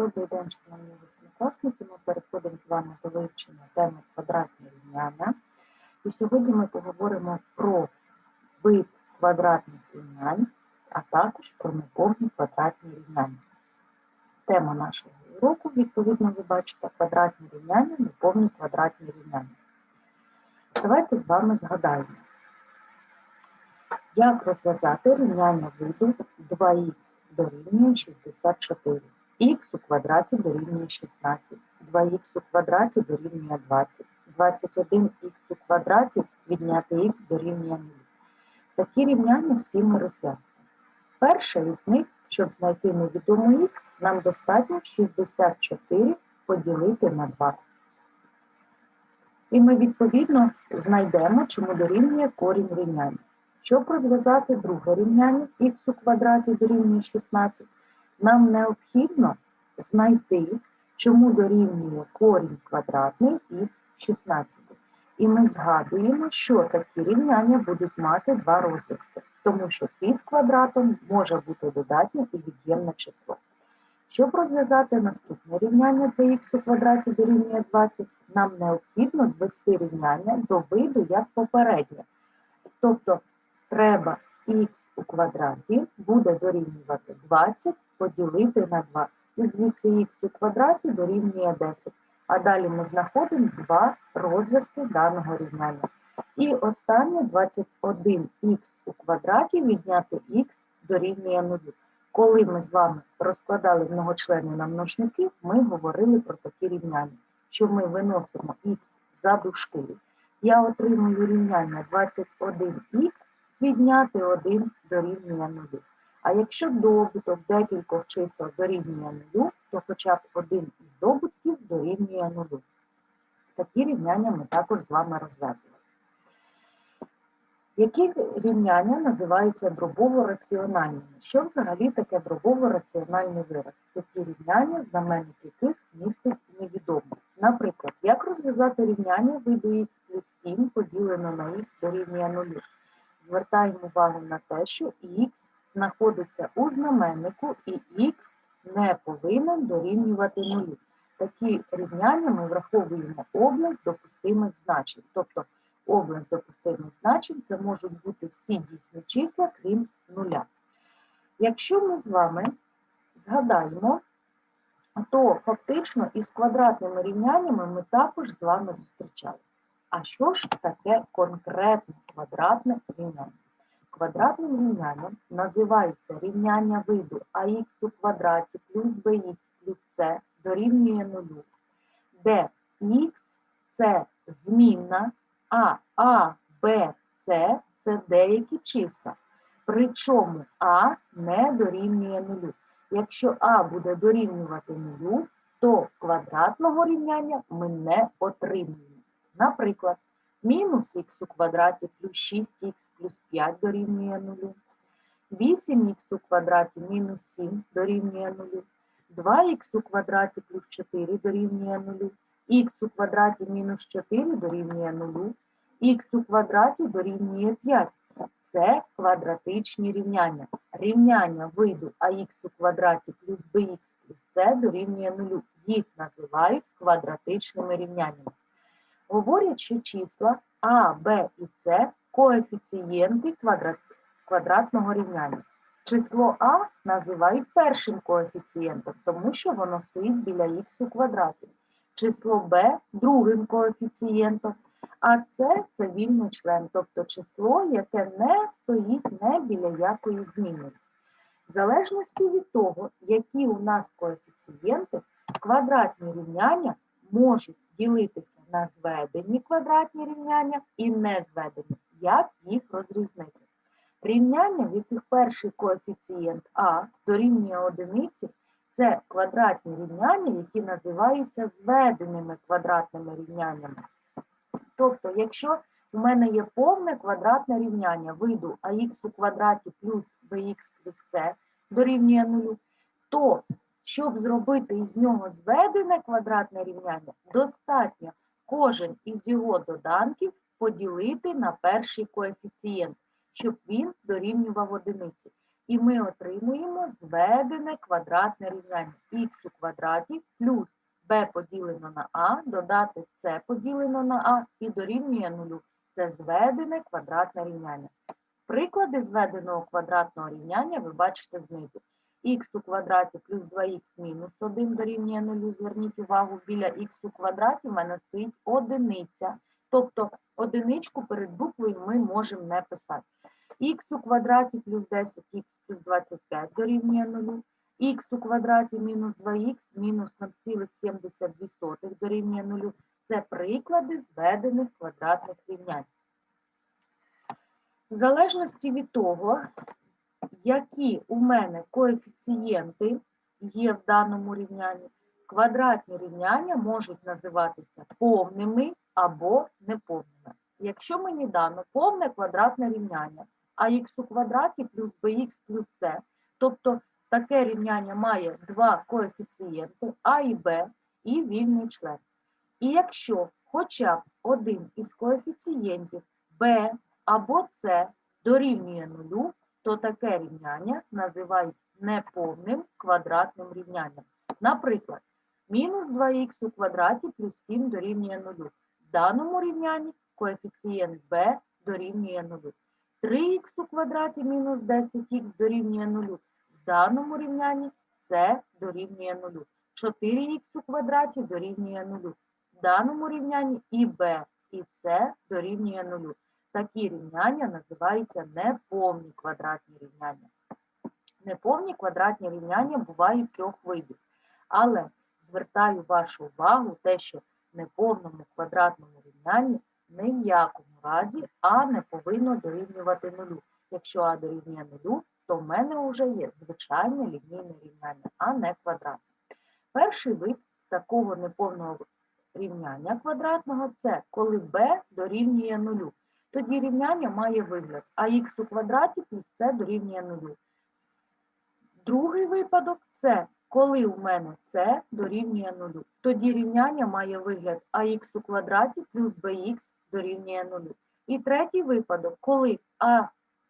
Добрий день, шановні восьмикласники. Ми переходимо з вами до вивчення теми квадратні рівняння. І сьогодні ми поговоримо про вид квадратних рівнянь, а також про неповні квадратні рівняння. Тема нашого уроку, відповідно, ви бачите, квадратні рівняння, неповні квадратні рівняння. Давайте з вами згадаємо, як розв'язати рівняння виду 2х дорівнює 64. Х у квадраті дорівнює 16, 2х у квадраті дорівнює 20, 21х у квадраті відняти х дорівнює 0. Такі рівняння всі ми розв'язуємо. Перше із них, щоб знайти невідому х, нам достатньо 64 поділити на 2. І ми відповідно знайдемо, чому дорівнює корінь рівняння. Щоб розв'язати друге рівняння х у квадраті дорівнює 16, нам необхідно знайти, чому дорівнює корінь квадратний із 16. І ми згадуємо, що такі рівняння будуть мати два розв'язки, тому що під квадратом може бути додатнє і від'ємне число. Щоб розв'язати наступне рівняння 2х у квадраті дорівнює 20, нам необхідно звести рівняння до виду як попереднє. Тобто треба х у квадраті буде дорівнювати 20 поділити на 2. І звідси х у квадраті дорівнює 10. А далі ми знаходимо два розв'язки даного рівняння. І останнє 21х у квадраті відняти х дорівнює 0. Коли ми з вами розкладали многочлени на множники, ми говорили про такі рівняння, що ми виносимо х за дужки. Я отримую рівняння 21х відняти 1 дорівнює 0. А якщо добуток декількох чисел дорівнює 0, то хоча б один із добутків дорівнює 0. Такі рівняння ми також з вами розв'язували. Які рівняння називаються дробово-раціональними? Що взагалі таке дробово-раціональний вираз? Це ті рівняння, знаменник яких містить невідомо. Наприклад, як розв'язати рівняння виду х плюс 7 поділено на х дорівнює 0? Звертаємо увагу на те, що х знаходиться у знаменнику і х не повинен дорівнювати 0. Такі рівняння ми враховуємо область допустимих значень. Тобто область допустимих значень це можуть бути всі дійсні числа, крім нуля. Якщо ми з вами згадаємо, то фактично із квадратними рівняннями ми також з вами зустрічалися. А що ж таке конкретне квадратне рівняння? Квадратним рівнянням називається рівняння виду ах у квадраті плюс bx плюс c дорівнює нулю, де х це змінна, а а, Б, С це деякі числа. Причому А не дорівнює нулю. Якщо А буде дорівнювати нулю, то квадратного рівняння ми не отримуємо. Наприклад, мінус х у квадраті плюс 6х плюс 5 дорівнює 0, 8х у квадраті мінус 7 дорівнює 0, 2х у квадраті плюс 4 дорівнює 0, х у квадраті мінус 4 дорівнює 0, х у квадраті дорівнює 5. Це квадратичні рівняння. Рівняння виду ах у квадраті плюс bx плюс c дорівнює 0. Їх називають квадратичними рівняннями. Говорять, що числа А, Б і С коефіцієнти квадрат, квадратного рівняння. Число А називають першим коефіцієнтом, тому що воно стоїть біля х у квадраті. Число Б другим коефіцієнтом, а С це вільний член, тобто число, яке не стоїть не біля якої зміни. В залежності від того, які у нас коефіцієнти, квадратні рівняння можуть ділитися на зведені квадратні рівняння і не зведені. Як їх розрізнити? Рівняння, в яких перший коефіцієнт А дорівнює одиниці, це квадратні рівняння, які називаються зведеними квадратними рівняннями. Тобто, якщо у мене є повне квадратне рівняння виду ах у квадраті плюс bx плюс c дорівнює 0, то щоб зробити із нього зведене квадратне рівняння, достатньо кожен із його доданків поділити на перший коефіцієнт, щоб він дорівнював одиниці. І ми отримуємо зведене квадратне рівняння х у квадраті плюс b поділено на а, додати c поділено на а і дорівнює нулю. Це зведене квадратне рівняння. Приклади зведеного квадратного рівняння ви бачите знизу. Х у квадраті плюс 2х мінус 1 дорівнює 0. Зверніть увагу, біля х у квадраті в мене стоїть одиниця. Тобто одиничку перед буквою ми можемо не писати. х у квадраті плюс 10х плюс 25 дорівнює 0. х у квадраті мінус 2х мінус 0,72 дорівнює 0. Це приклади зведених квадратних рівнянь. В залежності від того, які у мене коефіцієнти є в даному рівнянні, квадратні рівняння можуть називатися повними або неповними. Якщо мені дано повне квадратне рівняння, а х у квадраті плюс bx плюс c, тобто таке рівняння має два коефіцієнти а і b і вільний член. І якщо хоча б один із коефіцієнтів b або c дорівнює нулю, то таке рівняння називають неповним квадратним рівнянням. Наприклад, мінус 2х у квадраті плюс 7 дорівнює 0. В даному рівнянні коефіцієнт b дорівнює 0. 3х у квадраті мінус 10х дорівнює 0. В даному рівнянні c дорівнює 0. 4х у квадраті дорівнює 0. В даному рівнянні і b, і c дорівнює 0. Такі рівняння називаються неповні квадратні рівняння. Неповні квадратні рівняння бувають трьох видів. Але звертаю вашу увагу те, що неповному квадратному рівнянні ні в якому разі А не повинно дорівнювати нулю. Якщо А дорівнює нулю, то в мене вже є звичайне лінійне рівняння, а не квадратне. Перший вид такого неповного рівняння квадратного це коли b дорівнює нулю. Тоді рівняння має вигляд ах у квадраті плюс c дорівнює нулю. Другий випадок це коли у мене c дорівнює нулю. Тоді рівняння має вигляд ах у квадраті плюс bx дорівнює нулю. І третій випадок, коли а,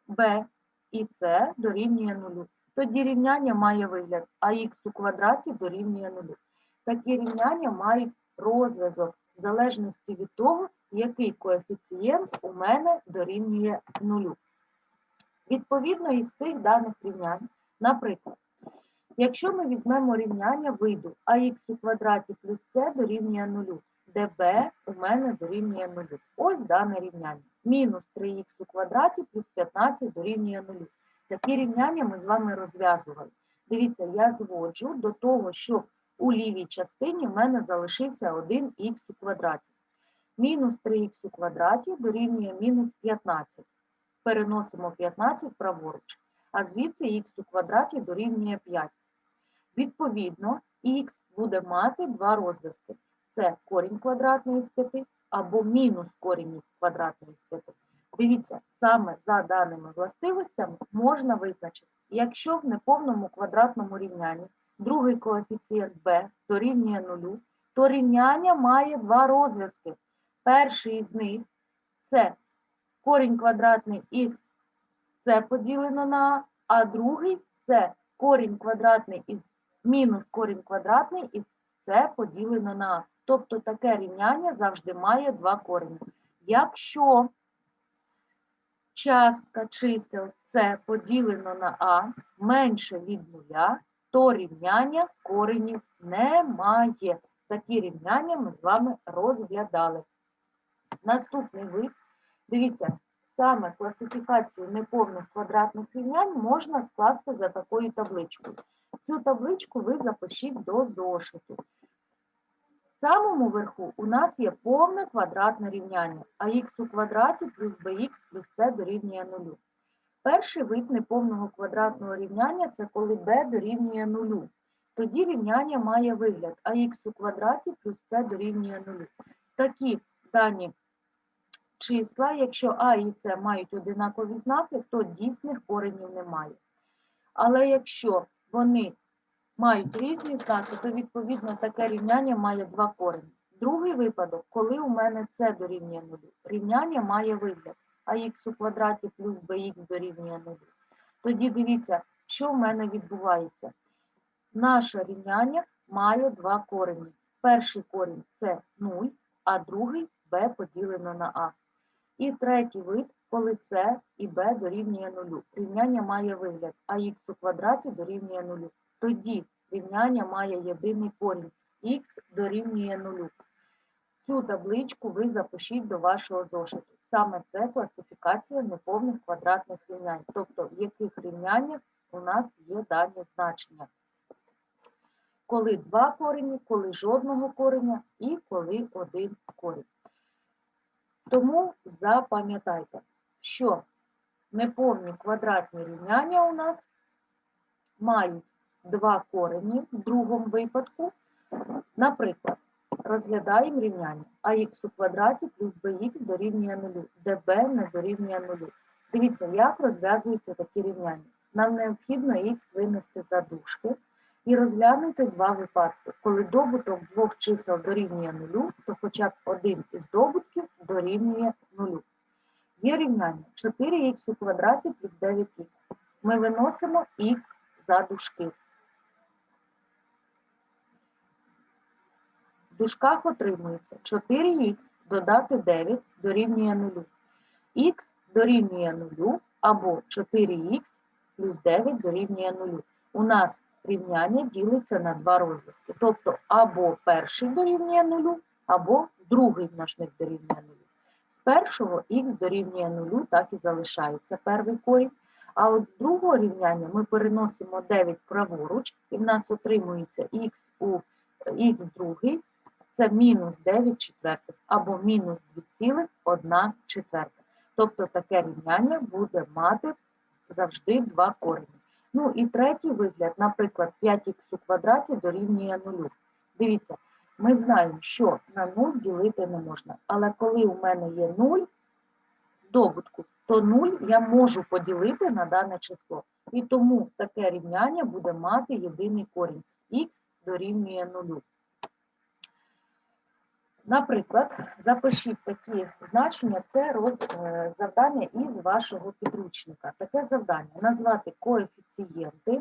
b і c дорівнює нулю. Тоді рівняння має вигляд ах у квадраті дорівнює нулю. Такі рівняння мають розв'язок в залежності від того, який коефіцієнт у мене дорівнює нулю. Відповідно із цих даних рівнянь, наприклад, якщо ми візьмемо рівняння виду ах у квадраті плюс c дорівнює нулю, де b у мене дорівнює нулю. Ось дане рівняння. Мінус 3х у квадраті плюс 15 дорівнює нулю. Такі рівняння ми з вами розв'язували. Дивіться, я зводжу до того, щоб у лівій частині в мене залишився 1х у квадраті. Мінус 3х у квадраті дорівнює мінус 15. Переносимо 15 праворуч. А звідси х у квадраті дорівнює 5. Відповідно, х буде мати два розв'язки. Це корінь квадратний із 5 або мінус корінь квадратний із 5. Дивіться, саме за даними властивостями можна визначити, якщо в неповному квадратному рівнянні другий коефіцієнт b дорівнює 0, то рівняння має два розв'язки. Перший із них це корінь квадратний із c поділено на а, а другий це корінь квадратний із мінус корінь квадратний із c поділено на а. Тобто таке рівняння завжди має два корені. Якщо частка чисел c поділено на а менше від нуля, то рівняння коренів немає. Такі рівняння ми з вами розглядали. Наступний вид, дивіться, саме класифікацію неповних квадратних рівнянь можна скласти за такою табличкою. Цю табличку ви запишіть до зошиту. В самому верху у нас є повне квадратне рівняння, х у квадраті плюс bx плюс c дорівнює 0. Перший вид неповного квадратного рівняння це коли b дорівнює 0. Тоді рівняння має вигляд ах у квадраті плюс c дорівнює 0. Такі дані числа, якщо а і С мають одинакові знаки, то дійсних коренів немає. Але якщо вони мають різні знаки, то відповідно таке рівняння має два корені. Другий випадок, коли у мене С дорівнює 0, рівняння має вигляд ах у квадраті плюс bx дорівнює 0. Тоді дивіться, що в мене відбувається? Наше рівняння має два корені. Перший корінь це 0, а другий b поділено на а. І третій вид, коли c і b дорівнює 0. Рівняння має вигляд ax у квадраті дорівнює 0. Тоді рівняння має єдиний корінь х дорівнює 0. Цю табличку ви запишіть до вашого зошиту. Саме це класифікація неповних квадратних рівнянь, тобто в яких рівняннях у нас є дані значення. Коли два корені, коли жодного кореня і коли один корінь. Тому запам'ятайте, що неповні квадратні рівняння у нас мають два корені в другому випадку. Наприклад, розглядаємо рівняння ax у квадраті плюс bx дорівнює 0, де b не дорівнює 0. Дивіться, як розв'язуються такі рівняння. Нам необхідно х винести за дужки і розглянути два випадки. Коли добуток двох чисел дорівнює 0, то хоча б один із добутків дорівнює 0. Є рівняння 4х у квадраті плюс 9х. Ми виносимо х за дужки. В дужках отримується 4х додати 9 дорівнює 0. х дорівнює 0 або 4х плюс 9 дорівнює 0. У нас рівняння ділиться на два розв'язки. Тобто або перший дорівнює 0, або другий множник дорівнює 0. З першого х дорівнює 0, так і залишається перший корінь. А от з другого рівняння ми переносимо 9 праворуч, і в нас отримується х у х другий, це мінус 9 четвертих, або мінус 2,1 четверта. Тобто таке рівняння буде мати завжди два корені. Ну і третій вигляд, наприклад, 5х у квадраті дорівнює 0. Дивіться, ми знаємо, що на 0 ділити не можна. Але коли у мене є 0 в добутку, то 0 я можу поділити на дане число. І тому таке рівняння буде мати єдиний корінь. х дорівнює 0. Наприклад, запишіть такі значення, це роз, е, завдання із вашого підручника. Таке завдання назвати коефіцієнти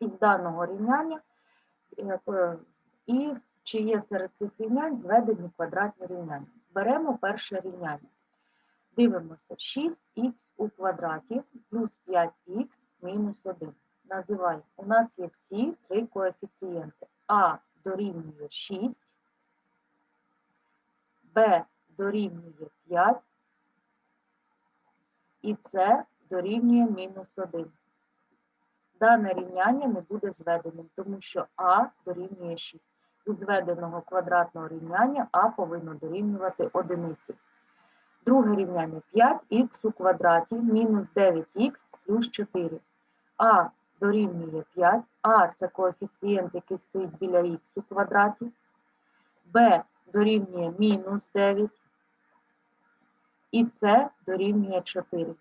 із даного рівняння, е, е, і чи є серед цих рівнянь зведені квадратні рівняння. Беремо перше рівняння. Дивимося 6х у квадраті плюс 5х мінус 1. Називаємо. У нас є всі три коефіцієнти. А дорівнює 6. Б дорівнює 5 і С дорівнює мінус 1. Дане рівняння не буде зведеним, тому що А дорівнює 6. У зведеного квадратного рівняння А повинно дорівнювати одиниці. Друге рівняння 5х у квадраті мінус 9х плюс 4. А дорівнює 5, А це коефіцієнт, який стоїть біля х у квадраті. Б дорівнює мінус 9, і С дорівнює 4.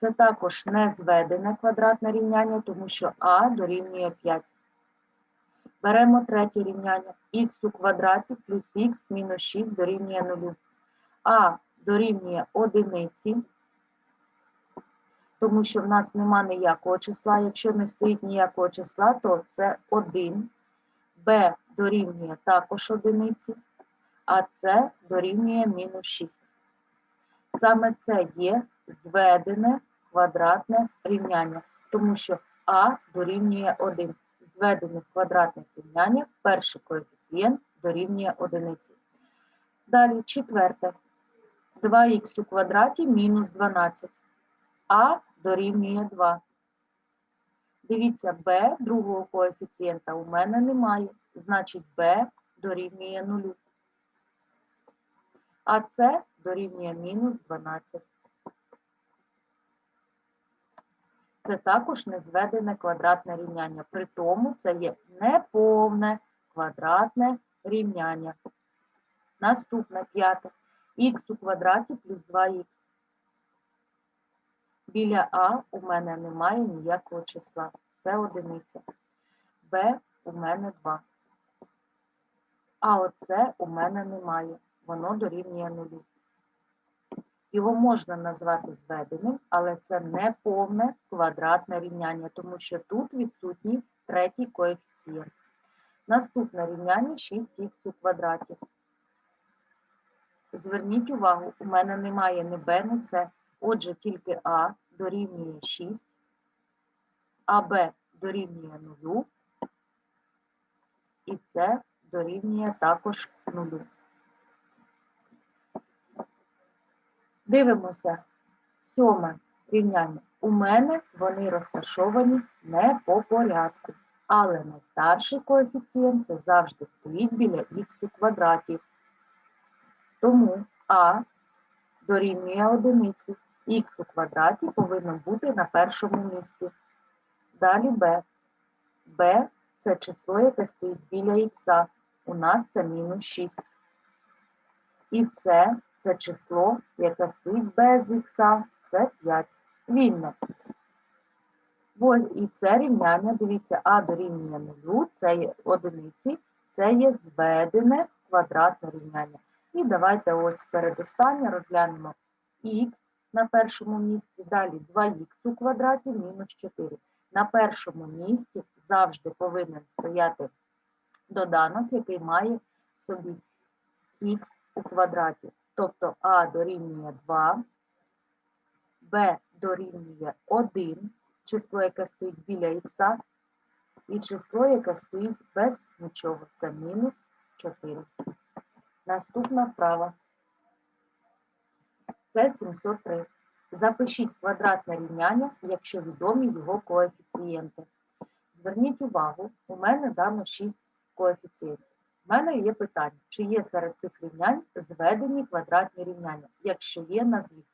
Це також не зведене квадратне рівняння, тому що А дорівнює 5. Беремо третє рівняння. х у квадраті плюс х мінус 6 дорівнює 0. А дорівнює одиниці, тому що в нас нема ніякого числа. Якщо не стоїть ніякого числа, то це 1. Б дорівнює також одиниці, а С дорівнює мінус 6. Саме це є зведене квадратне рівняння, тому що А дорівнює 1. Зведених квадратних рівняннях перший коефіцієнт дорівнює одиниці. Далі четверте. 2х у квадраті мінус 12. А дорівнює 2. Дивіться, b другого коефіцієнта у мене немає. Значить, b дорівнює 0. А це дорівнює мінус 12. Це також незведене квадратне рівняння. При тому це є неповне квадратне рівняння. Наступне п'яте. х у квадраті плюс 2х. Біля А у мене немає ніякого числа. Це одиниця. Б у мене 2. А оце у мене немає. Воно дорівнює нулю. Його можна назвати зведеним, але це не повне квадратне рівняння, тому що тут відсутній третій коефіцієнт. Наступне рівняння 6х у квадраті. Зверніть увагу, у мене немає ні b, ні c. Отже, тільки а дорівнює 6, а b дорівнює 0, і це дорівнює також 0. Дивимося сьоме рівняння. У мене вони розташовані не по порядку, але найстарший коефіцієнт це завжди стоїть біля х у квадраті. Тому а дорівнює одиниці, х у квадраті повинно бути на першому місці. Далі b. b – це число, яке стоїть біля х. У нас це мінус 6. І це це число, яке стоїть без х, це 5. Вільно. І це рівняння, дивіться, а дорівнює 0, це є одиниці, це є зведене квадратне рівняння. І давайте ось передостаннє розглянемо х на першому місці, далі 2х у квадраті мінус 4. На першому місці завжди повинен стояти доданок, який має в собі х у квадраті. Тобто а дорівнює 2, b дорівнює 1, число, яке стоїть біля х, і число, яке стоїть без нічого. Це мінус 4. Наступна вправа. Це 703. Запишіть квадратне рівняння, якщо відомі його коефіцієнти. Зверніть увагу, у мене дано 6 коефіцієнтів. У мене є питання, чи є серед цих рівнянь зведені квадратні рівняння. Якщо є, назвіть.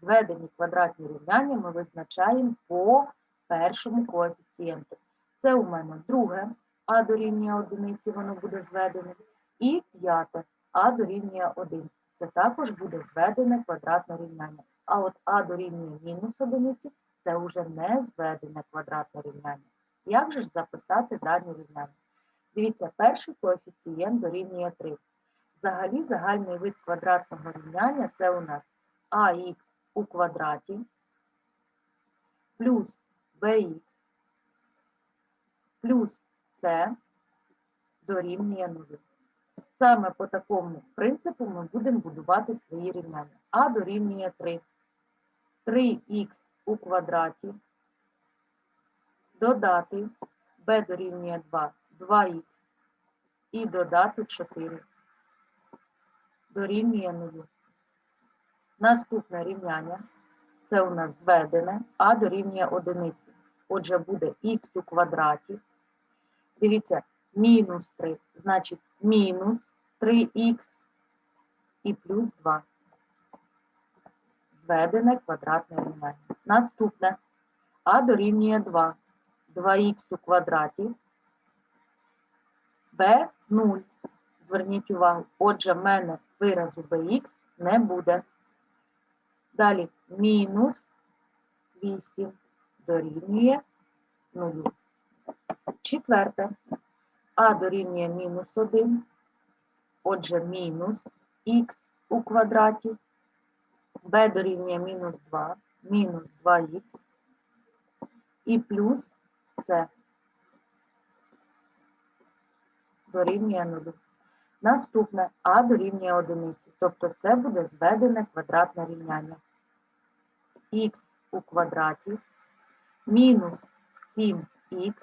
Зведені квадратні рівняння ми визначаємо по першому коефіцієнту. Це у мене друге, а дорівнює одиниці, воно буде зведене. І п'яте, а дорівнює 1. Це також буде зведене квадратне рівняння. А от а дорівнює мінус одиниці це вже не зведене квадратне рівняння. Як же ж записати дані рівняння? Дивіться, перший коефіцієнт дорівнює 3. Взагалі загальний вид квадратного рівняння це у нас ах у квадраті плюс bx плюс c дорівнює 0. Саме по такому принципу ми будемо будувати свої рівняння. А дорівнює 3. 3х у квадраті додати b дорівнює 2, 2х і додати 4 дорівнює 0. Наступне рівняння це у нас зведене, а дорівнює 1. Отже, буде х у квадраті. Дивіться, мінус 3, значить мінус 3х і плюс 2. Зведене квадратне рівняння. Наступне а дорівнює 2. 2х у квадраті. B 0. Зверніть увагу. Отже, в мене виразу bx не буде. Далі мінус 8 дорівнює 0. Четверте. А дорівнює мінус 1. Отже, мінус х у квадраті. b дорівнює мінус 2, мінус 2х і плюс c дорівнює 0. Наступне а дорівнює 1. Тобто це буде зведене квадратне рівняння. х у квадраті мінус 7х,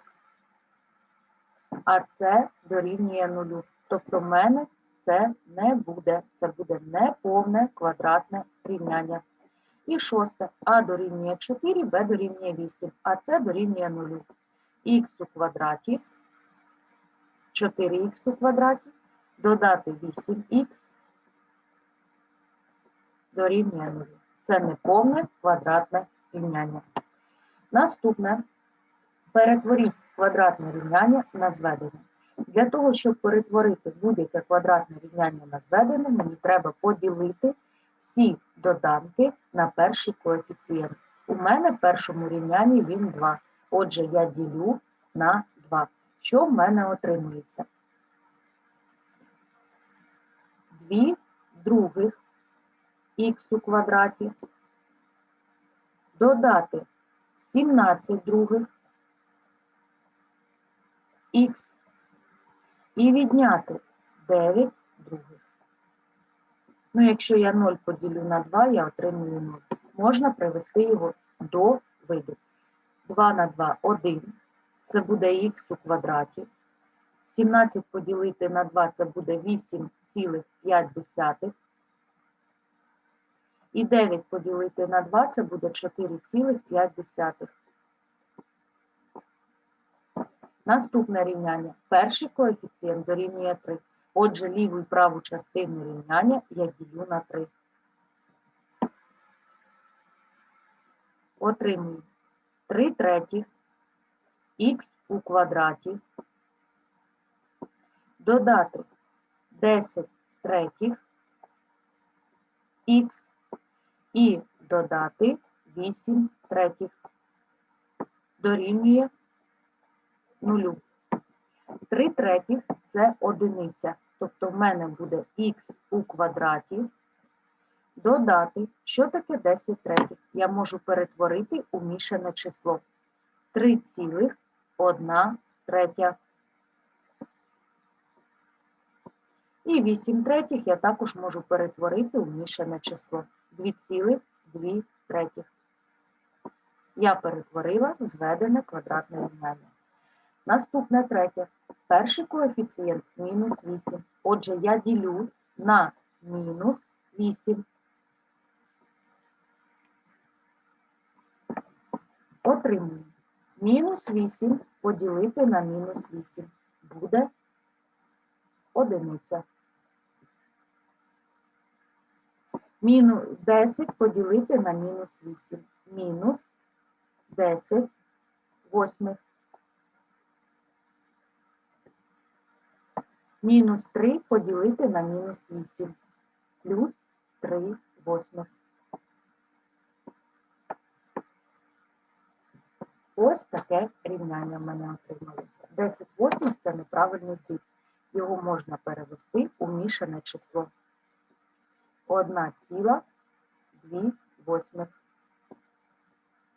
а це дорівнює 0. Тобто в мене це не буде. Це буде неповне квадратне рівняння. І шосте а дорівнює 4, b дорівнює 8, а це дорівнює 0. х у квадраті, 4х у квадраті, додати 8х дорівнює 0. Це неповне квадратне рівняння. Наступне перетворіть квадратне рівняння на зведене. Для того, щоб перетворити будь-яке квадратне рівняння на зведене, мені треба поділити всі доданки на перший коефіцієнт. У мене в першому рівнянні він 2. Отже, я ділю на 2. Що в мене отримується? 2 других х у квадраті, додати 17 других х і відняти 9 других. Ну, якщо я 0 поділю на 2, я отримую 0. Можна привести його до виду. 2 на 2 – 1. Це буде х у квадраті. 17 поділити на 2 – це буде 8,5. І 9 поділити на 2 – це буде 4,5. Наступне рівняння. Перший коефіцієнт дорівнює 3. Отже, ліву і праву частину рівняння я ділю на 3. Отримую 3 третіх х у квадраті додати 10 третіх х і додати 8 третіх дорівнює нулю. 3 третіх – це одиниця. Тобто в мене буде х у квадраті. Додати, що таке 10 третіх? Я можу перетворити у мішане число. 3,1 третя. І 8 третіх я також можу перетворити у мішане число. 2,2 третіх. Я перетворила зведене квадратне рівняння. Наступне третє. Перший коефіцієнт мінус 8. Отже, я ділю на мінус 8. Отримую. Мінус 8 поділити на мінус 8. Буде одиниця. Мінус 10 поділити на мінус 8. Мінус 10 восьмих. Мінус 3 поділити на мінус 8. Плюс 3 восьмих. Ось таке рівняння в мене отрималося. 10 восьмих – це неправильний дріб. Його можна перевести у мішане число. 1 ціла 2 восьмих.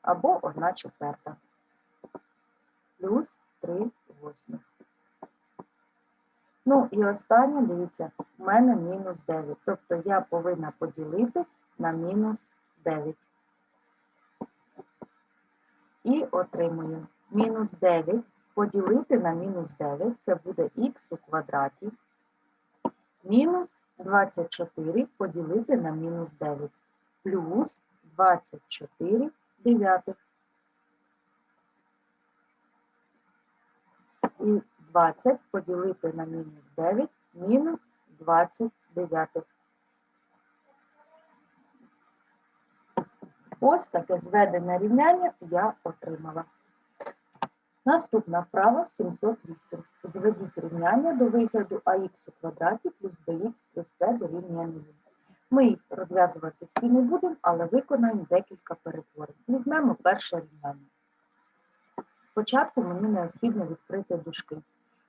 Або 1 четверта. Плюс 3 восьмих. Ну і останнє, дивіться, у мене мінус 9. Тобто я повинна поділити на мінус 9. І отримую мінус 9 поділити на мінус 9, це буде х у квадраті. Мінус 24 поділити на мінус 9. Плюс 24 дев'ятих. І 20 поділити на мінус 9, мінус 29. Ось таке зведене рівняння я отримала. Наступна вправа 708. Зведіть рівняння до вигляду ах у квадраті плюс bx плюс c дорівнює 0. Ми їх розв'язувати всі не будемо, але виконаємо декілька перетворень. Візьмемо перше рівняння. Спочатку мені необхідно відкрити дужки.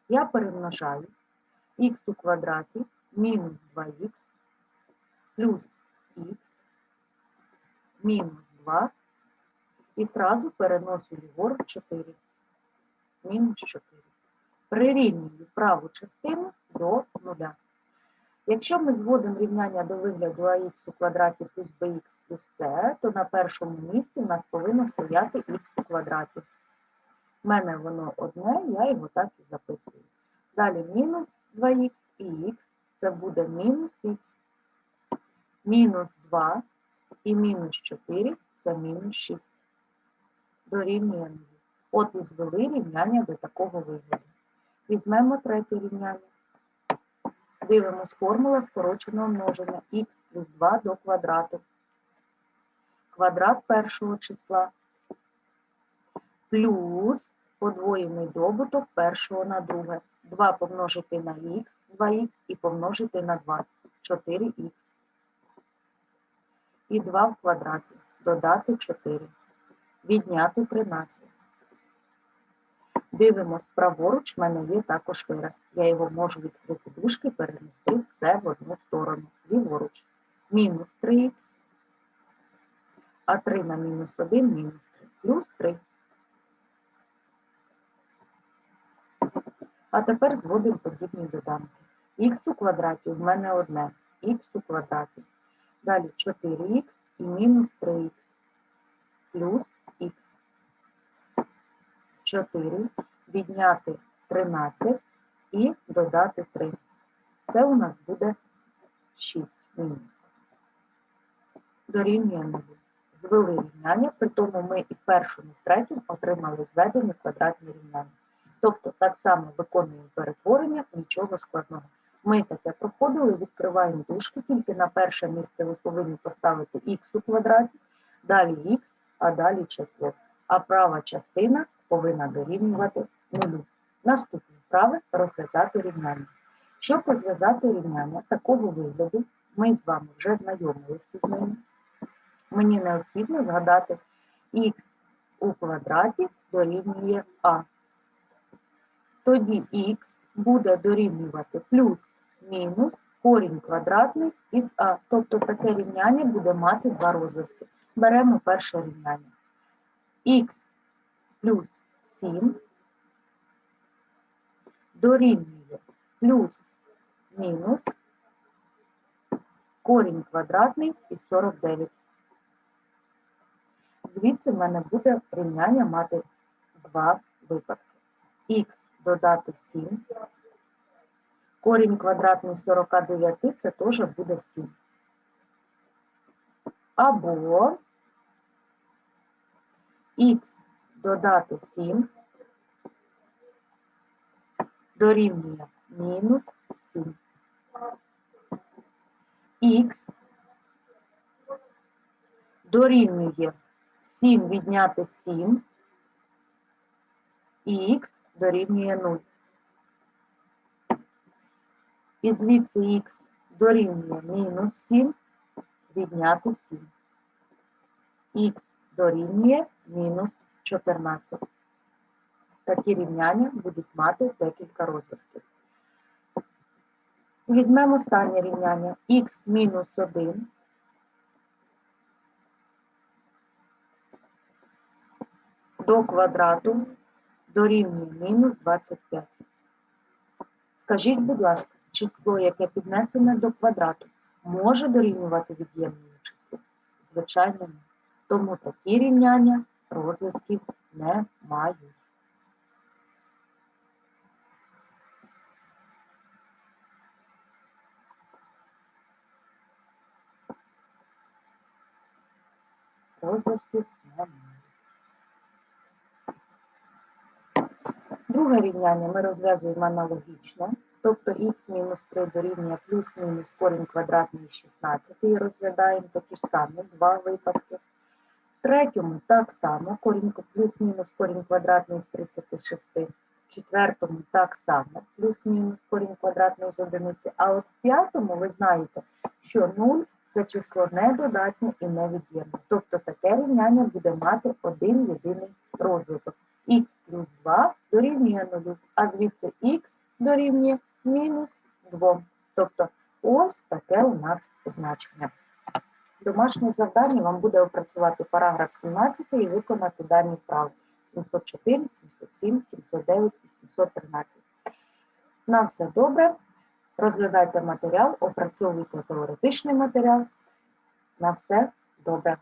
Я перемножаю х у квадраті мінус 2х плюс х мінус 2 і зразу переношу ліворуч 4. Мінус 4. Прирівнюю праву частину до нуля. Якщо ми зводимо рівняння до вигляду ах у квадраті плюс bx плюс c, то на першому місці в нас повинно стояти х у квадраті. У мене воно одне, я його так і записую. Далі мінус 2х і х, це буде мінус х, мінус 2 і мінус 4 це мінус 6. Дорівнює 0. От і звели рівняння до такого вигляду. Візьмемо третє рівняння. Дивимось формула скороченого множення х плюс 2 до квадрату. Квадрат першого числа плюс подвоєний добуток першого на друге. 2 помножити на х, 2х і помножити на 2, 4х. І 2 в квадраті. Додати 4. Відняти 13. Дивимось праворуч, в мене є також вираз. Я його можу відкрити дужки, перенести все в одну сторону, ліворуч. мінус 3х, а 3 на мінус 1 мінус 3, плюс 3. А тепер зводимо подібні доданки. х у квадраті в мене одне, х у квадраті. Далі 4х і мінус 3х плюс х. 4 відняти 13 і додати 3. Це у нас буде 6 мінус. Дорівнює 0. Звели рівняння, при тому ми і в першому, і в третьому отримали зведені квадратні рівняння. Тобто так само виконуємо перетворення, нічого складного. Ми таке проходили, відкриваємо дужки, тільки на перше місце ви повинні поставити х у квадраті, далі х, а далі число. А права частина повинна дорівнювати нулю. Наступне вправе розв'язати рівняння. Щоб розв'язати рівняння такого вигляду, ми з вами вже знайомилися з ними. Мені необхідно згадати х у квадраті дорівнює а. Тоді х буде дорівнювати плюс мінус корінь квадратний із а. Тобто таке рівняння буде мати два розв'язки. Беремо перше рівняння. х плюс 7 дорівнює плюс мінус корінь квадратний із 49. Звідси в мене буде рівняння мати два випадки. х додати 7. Корінь квадратний 49 це теж буде 7. Або х додати 7 дорівнює мінус 7. Х дорівнює 7 відняти 7 х дорівнює 0. І звідси х дорівнює мінус 7 відняти 7. х дорівнює мінус 14. Такі рівняння будуть мати декілька розв'язків. Візьмемо останнє рівняння х мінус 1 до квадрату дорівнює мінус 25. Скажіть, будь ласка, число, яке піднесене до квадрату, може дорівнювати від'ємному числу? Звичайно, ні. Тому такі рівняння розв'язків не мають. Розв'язків немає. Друге рівняння ми розв'язуємо аналогічно, тобто х мінус 3 дорівнює плюс-мінус корінь квадратний із 16 і розглядаємо такі ж самі два випадки. В третьому так само корінь плюс-мінус корінь квадратний з 36. В четвертому так само плюс-мінус корінь квадратний з одиниці. А от в п'ятому ви знаєте, що 0 це число недодатнє і невід'ємне. Тобто таке рівняння буде мати один єдиний розв'язок х плюс 2 дорівнює 0, а звідси х дорівнює мінус 2. Тобто ось таке у нас значення. Домашнє завдання вам буде опрацювати параграф 17 і виконати дані вправи 704, 707, 709 і 713. На все добре. Розглядайте матеріал, опрацьовуйте теоретичний матеріал. На все добре.